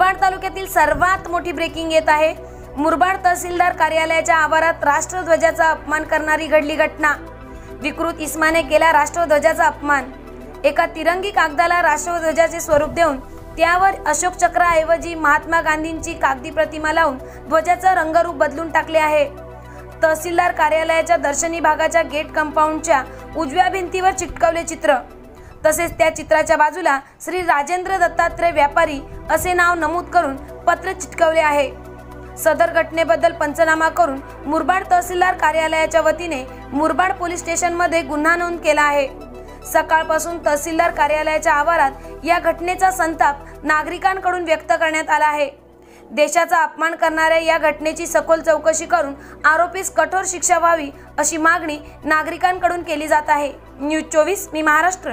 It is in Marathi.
मुरबाड तालुक्यातील सर्वात मोठी ब्रेकिंग येत आहे. मुरबाड तहसीलदार कार्यालयाच्या आवारात राष्ट्रध्वजाचा अपमान करणारी घडली घटना. विकृत इस्माने केला राष्ट्रध्वजाचा अपमान. एका तिरंगी कागदाला राष्ट्रध्वजाचे स्वरूप देऊन त्यावर अशोक चक्राऐवजी महात्मा गांधींची कागदी प्रतिमा लावून ध्वजाचं रंगरूप बदलून टाकले आहे. तहसीलदार कार्यालयाच्या दर्शनी भागाच्या गेट कंपाऊंडच्या उजव्या भिंतीवर चिटकवले चित्र. तसेच त्या चित्राच्या बाजूला श्री राजेंद्र दत्तात्रय व्यापारी असे नाव नमूद करून पत्र चिटकवले आहे. सदर घटनेबद्दल पंचनामा करून मुरबाड तहसीलदार कार्यालयाच्या वतीने मुरबाड पोलीस स्टेशनमध्ये गुन्हा नोंद केला आहे. सकाळपासून तहसीलदार कार्यालयाच्या आवारात या घटनेचा संताप नागरिकांकडून व्यक्त करण्यात आला आहे. देशाचा अपमान करणाऱ्या या घटनेची सखोल चौकशी करून आरोपीस कठोर शिक्षा व्हावी अशी मागणी नागरिकांकडून केली जात आहे. न्यूज चोवीस मी महाराष्ट्र.